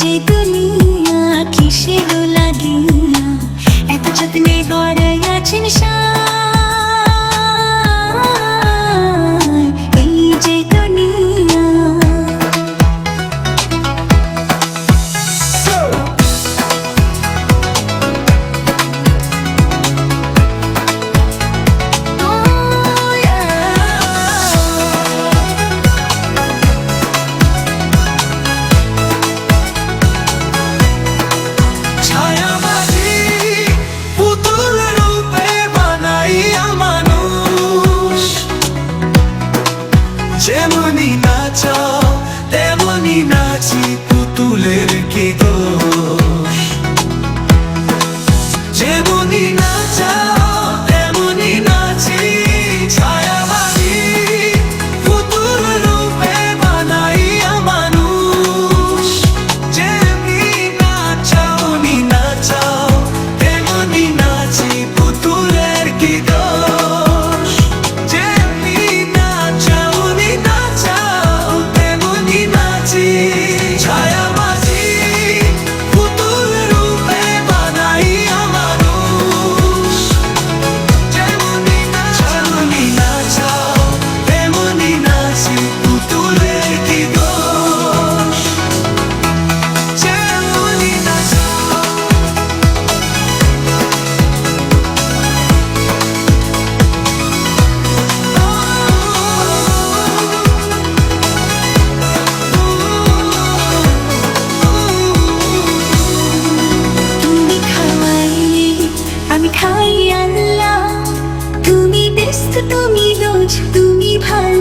যে দুনিয়া কিসে লাগিয়া এত যত্নে গড়ে আছেন সা যেমনি নাচ তেমনি নাচি পুতুলের কি ব্যস্ত তুমি রোজ তুমি ভালো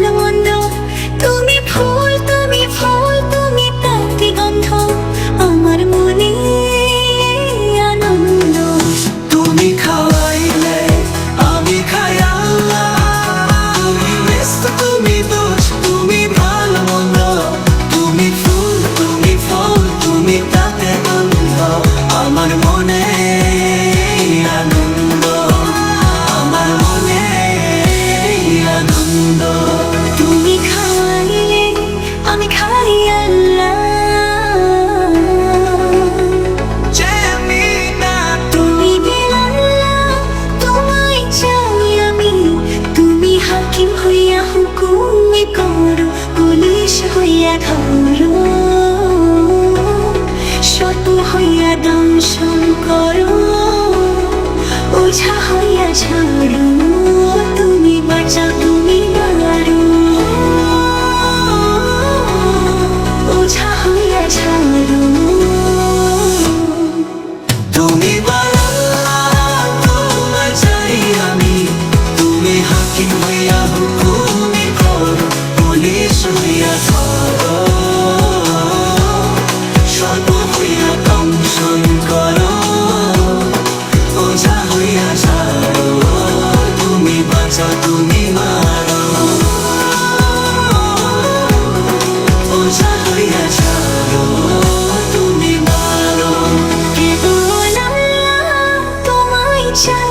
শত হইয়া দংশন করো ওঝা হইয়া ঝাড়ু। 下